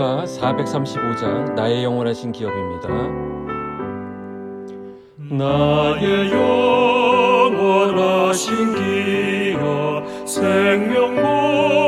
찬송가 435장 나의 영원하신 기업입니다. 나의 영원하신 기여 생명보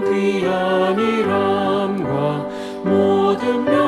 부귀한 일함과 모든 면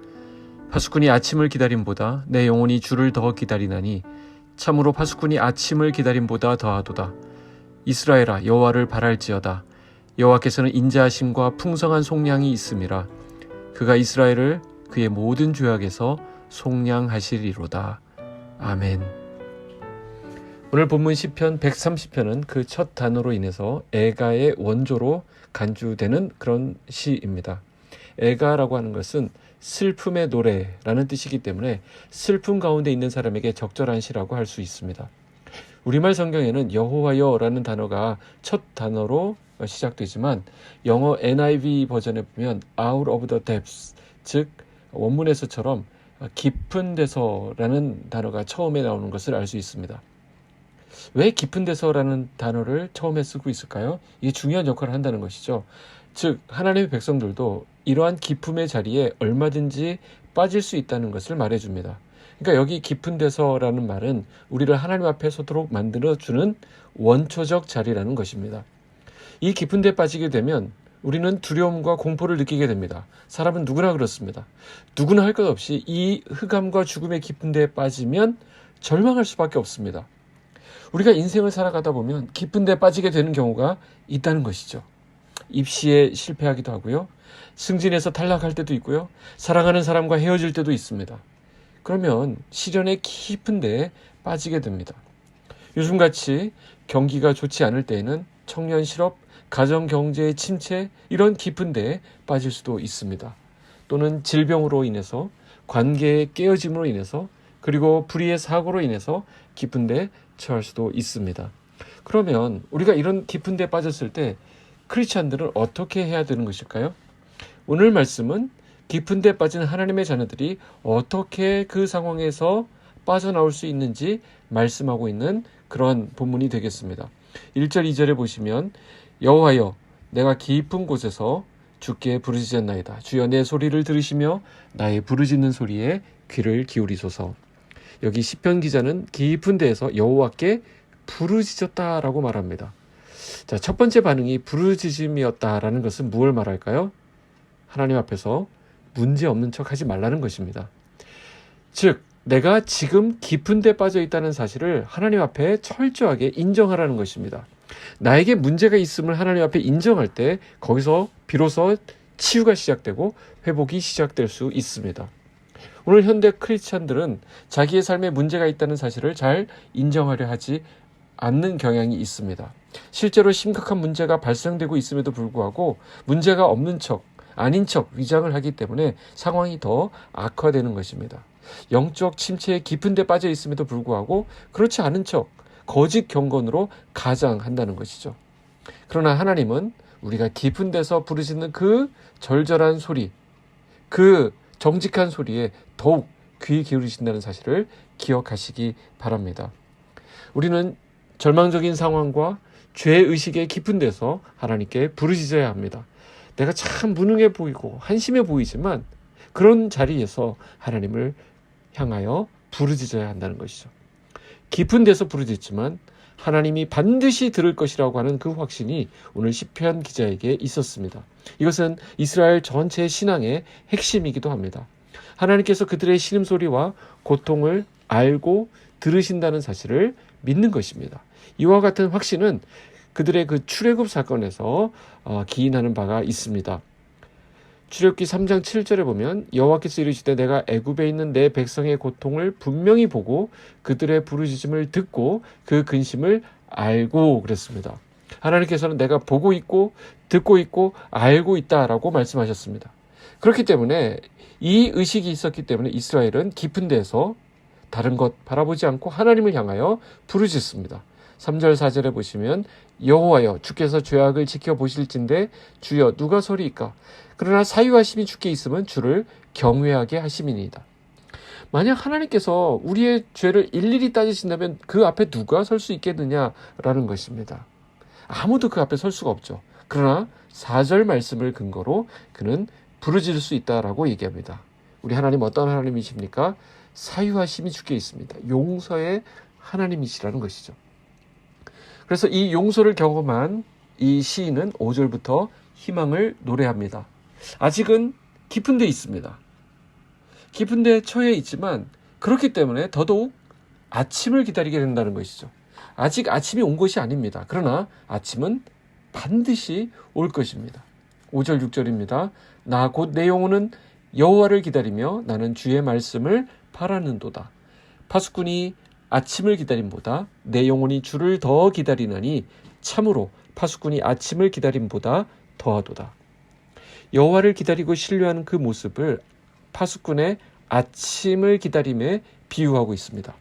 파수꾼이 아침을 기다림보다 내 영혼이 주를 더 기다리나니 참으로 파수꾼이 아침을 기다림보다 더하도다. 이스라엘아 여호와를 바랄지어다. 여호와께서는 인자하심과 풍성한 속량이 있음이라. 그가 이스라엘을 그의 모든 죄악에서 속량하시리로다. 아멘. 오늘 본문 시편 130편은 그 첫 단어로 인해서 애가의 원조로 간주되는 그런 시입니다. 애가라고 하는 것은 슬픔의 노래라는 뜻이기 때문에 슬픔 가운데 있는 사람에게 적절한 시라고 할 수 있습니다. 우리말 성경에는 여호와여라는 단어가 첫 단어로 시작되지만 영어 NIV 버전에 보면 out of the depths 즉 원문에서처럼 깊은 데서라는 단어가 처음에 나오는 것을 알 수 있습니다. 왜 깊은 데서라는 단어를 처음에 쓰고 있을까요? 이게 중요한 역할을 한다는 것이죠. 즉 하나님의 백성들도 이러한 기품의 자리에 얼마든지 빠질 수 있다는 것을 말해줍니다. 그러니까 여기 깊은 데서라는 말은 우리를 하나님 앞에 서도록 만들어주는 원초적 자리라는 것입니다. 이 깊은 데 빠지게 되면 우리는 두려움과 공포를 느끼게 됩니다. 사람은 누구나 그렇습니다. 누구나 할 것 없이 이 흑암과 죽음의 깊은 데에 빠지면 절망할 수밖에 없습니다. 우리가 인생을 살아가다 보면 깊은 데 빠지게 되는 경우가 있다는 것이죠. 입시에 실패하기도 하고요. 승진에서 탈락할 때도 있고요. 사랑하는 사람과 헤어질 때도 있습니다. 그러면 시련의 깊은 데에 빠지게 됩니다. 요즘같이 경기가 좋지 않을 때에는 청년 실업, 가정 경제의 침체 이런 깊은 데에 빠질 수도 있습니다. 또는 질병으로 인해서 관계의 깨어짐으로 인해서 그리고 불의의 사고로 인해서 깊은 데에 처할 수도 있습니다. 그러면 우리가 이런 깊은 데에 빠졌을 때 크리스찬들은 어떻게 해야 되는 것일까요? 오늘 말씀은 깊은 데 빠진 하나님의 자녀들이 어떻게 그 상황에서 빠져나올 수 있는지 말씀하고 있는 그런 본문이 되겠습니다. 1절 2절에 보시면 여호와여 내가 깊은 곳에서 주께 부르짖었나이다. 주여 내 소리를 들으시며 나의 부르짖는 소리에 귀를 기울이소서. 여기 시편 기자는 깊은 데에서 여호와께 부르짖었다라고 말합니다. 자, 첫 번째 반응이 부르짖음이었다라는 것은 무엇을 말할까요? 하나님 앞에서 문제 없는 척 하지 말라는 것입니다. 즉, 내가 지금 깊은 데 빠져 있다는 사실을 하나님 앞에 철저하게 인정하라는 것입니다. 나에게 문제가 있음을 하나님 앞에 인정할 때 거기서 비로소 치유가 시작되고 회복이 시작될 수 있습니다. 오늘 현대 크리스찬들은 자기의 삶에 문제가 있다는 사실을 잘 인정하려 하지 않는 경향이 있습니다. 실제로 심각한 문제가 발생되고 있음에도 불구하고 문제가 없는 척, 아닌 척 위장을 하기 때문에 상황이 더 악화되는 것입니다. 영적 침체에 깊은 데 빠져 있음에도 불구하고 그렇지 않은 척 거짓 경건으로 가장한다는 것이죠. 그러나 하나님은 우리가 깊은 데서 부르짖는 그 절절한 소리, 그 정직한 소리에 더욱 귀 기울이신다는 사실을 기억하시기 바랍니다. 우리는 절망적인 상황과 죄의식의 깊은 데서 하나님께 부르짖어야 합니다. 내가 참 무능해 보이고 한심해 보이지만 그런 자리에서 하나님을 향하여 부르짖어야 한다는 것이죠. 깊은 데서 부르짖지만 하나님이 반드시 들을 것이라고 하는 그 확신이 오늘 시편 기자에게 있었습니다. 이것은 이스라엘 전체의 신앙의 핵심이기도 합니다. 하나님께서 그들의 신음소리와 고통을 알고 들으신다는 사실을 믿는 것입니다. 이와 같은 확신은 그들의 그 출애굽 사건에서 어, 기인하는 바가 있습니다. 출애굽기 3장 7절에 보면 여호와께서 이르시되 내가 애굽에 있는 내 백성의 고통을 분명히 보고 그들의 부르짖음을 듣고 그 근심을 알고 그랬습니다. 하나님께서는 내가 보고 있고 듣고 있고 알고 있다라고 말씀하셨습니다. 그렇기 때문에 이 의식이 있었기 때문에 이스라엘은 깊은 데서 다른 것 바라보지 않고 하나님을 향하여 부르짖습니다. 3절 4절에 보시면 여호와여 주께서 죄악을 지켜 보실진데 주여 누가 소리이까 그러나 사유하심이 주께 있으면 주를 경외하게 하심이니이다. 만약 하나님께서 우리의 죄를 일일이 따지신다면 그 앞에 누가 설 수 있겠느냐라는 것입니다. 아무도 그 앞에 설 수가 없죠. 그러나 4절 말씀을 근거로 그는 부르짖을 수 있다라고 얘기합니다. 우리 하나님 어떤 하나님이십니까? 사유하심이 주께 있습니다. 용서의 하나님이시라는 것이죠. 그래서 이 용서를 경험한 이 시인은 5절부터 희망을 노래합니다. 아직은 깊은 데 있습니다. 깊은 데 처해 있지만 그렇기 때문에 더더욱 아침을 기다리게 된다는 것이죠. 아직 아침이 온 것이 아닙니다. 그러나 아침은 반드시 올 것입니다. 5절 6절입니다. 나 곧 내 영혼은 여호와를 기다리며 나는 주의 말씀을 바라는도다. 파수꾼이 아침을 기다림보다 내 영혼이 주를 더 기다리나니 참으로 파수꾼이 아침을 기다림보다 더하도다. 여호와를 기다리고 신뢰하는 그 모습을 파수꾼의 아침을 기다림에 비유하고 있습니다.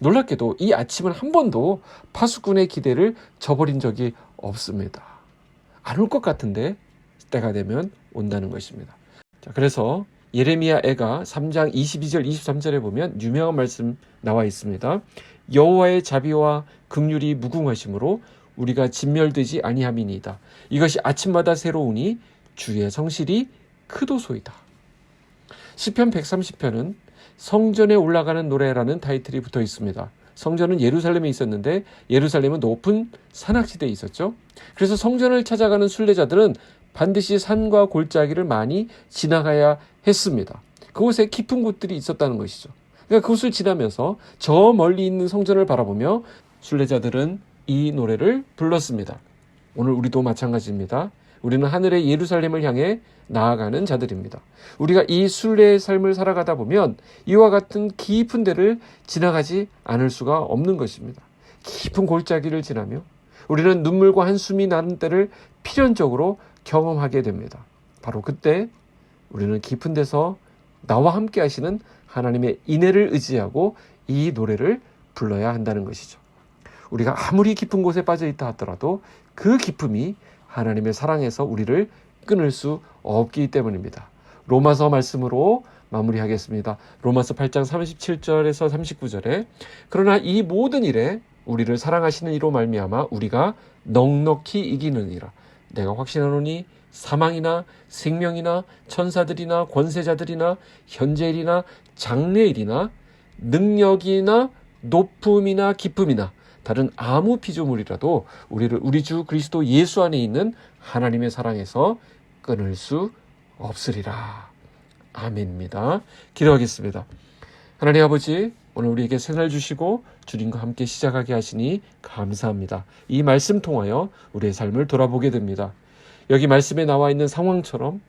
놀랍게도 이 아침은 한 번도 파수꾼의 기대를 저버린 적이 없습니다. 안 올 것 같은데 때가 되면 온다는 것입니다. 자, 그래서 예레미야 애가 3장 22절 23절에 보면 유명한 말씀 나와 있습니다. 여호와의 자비와 긍휼이 무궁하심으로 우리가 진멸되지 아니함이니이다. 이것이 아침마다 새로우니 주의 성실이 크도소이다. 시편 130편은 성전에 올라가는 노래라는 타이틀이 붙어 있습니다. 성전은 예루살렘에 있었는데 예루살렘은 높은 산악지대에 있었죠. 그래서 성전을 찾아가는 순례자들은 반드시 산과 골짜기를 많이 지나가야 했습니다. 그곳에 깊은 곳들이 있었다는 것이죠. 그러니까 그곳을 지나면서 저 멀리 있는 성전을 바라보며 순례자들은 이 노래를 불렀습니다. 오늘 우리도 마찬가지입니다. 우리는 하늘의 예루살렘을 향해 나아가는 자들입니다. 우리가 이 순례의 삶을 살아가다 보면 이와 같은 깊은 데를 지나가지 않을 수가 없는 것입니다. 깊은 골짜기를 지나며 우리는 눈물과 한숨이 나는 때를 필연적으로 경험하게 됩니다. 바로 그때 우리는 깊은 데서 나와 함께 하시는 하나님의 인애를 의지하고 이 노래를 불러야 한다는 것이죠. 우리가 아무리 깊은 곳에 빠져 있다 하더라도 그 기쁨이 하나님의 사랑에서 우리를 끊을 수 없기 때문입니다. 로마서 말씀으로 마무리하겠습니다. 로마서 8장 37절에서 39절에 그러나 이 모든 일에 우리를 사랑하시는 이로 말미암아 우리가 넉넉히 이기느니라. 내가 확신하노니 사망이나 생명이나 천사들이나 권세자들이나 현재일이나 장래일이나 능력이나 높음이나 기쁨이나 다른 아무 피조물이라도 우리를 우리 주 그리스도 예수 안에 있는 하나님의 사랑에서 끊을 수 없으리라. 아멘입니다. 기도하겠습니다. 하나님 아버지, 오늘 우리에게 생활 주시고 주님과 함께 시작하게 하시니 감사합니다. 이 말씀 통하여 우리의 삶을 돌아보게 됩니다. 여기 말씀에 나와 있는 상황처럼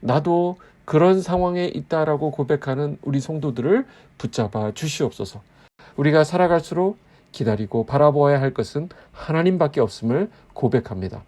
나도 그런 상황에 있다라고 고백하는 우리 성도들을 붙잡아 주시옵소서. 우리가 살아갈수록 기다리고 바라보아야 할 것은 하나님밖에 없음을 고백합니다.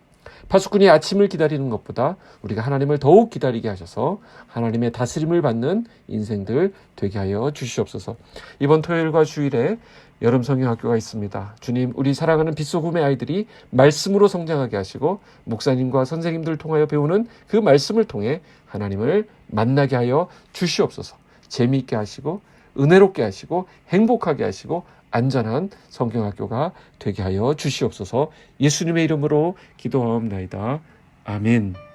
파수꾼이 아침을 기다리는 것보다 우리가 하나님을 더욱 기다리게 하셔서 하나님의 다스림을 받는 인생들 되게 하여 주시옵소서. 이번 토요일과 주일에 여름 성경학교가 있습니다. 주님, 우리 사랑하는 빗소금의 아이들이 말씀으로 성장하게 하시고 목사님과 선생님들 통하여 배우는 그 말씀을 통해 하나님을 만나게 하여 주시옵소서. 재미있게 하시고 은혜롭게 하시고 행복하게 하시고 안전한 성경학교가 되게 하여 주시옵소서. 예수님의 이름으로 기도하옵나이다. 아멘.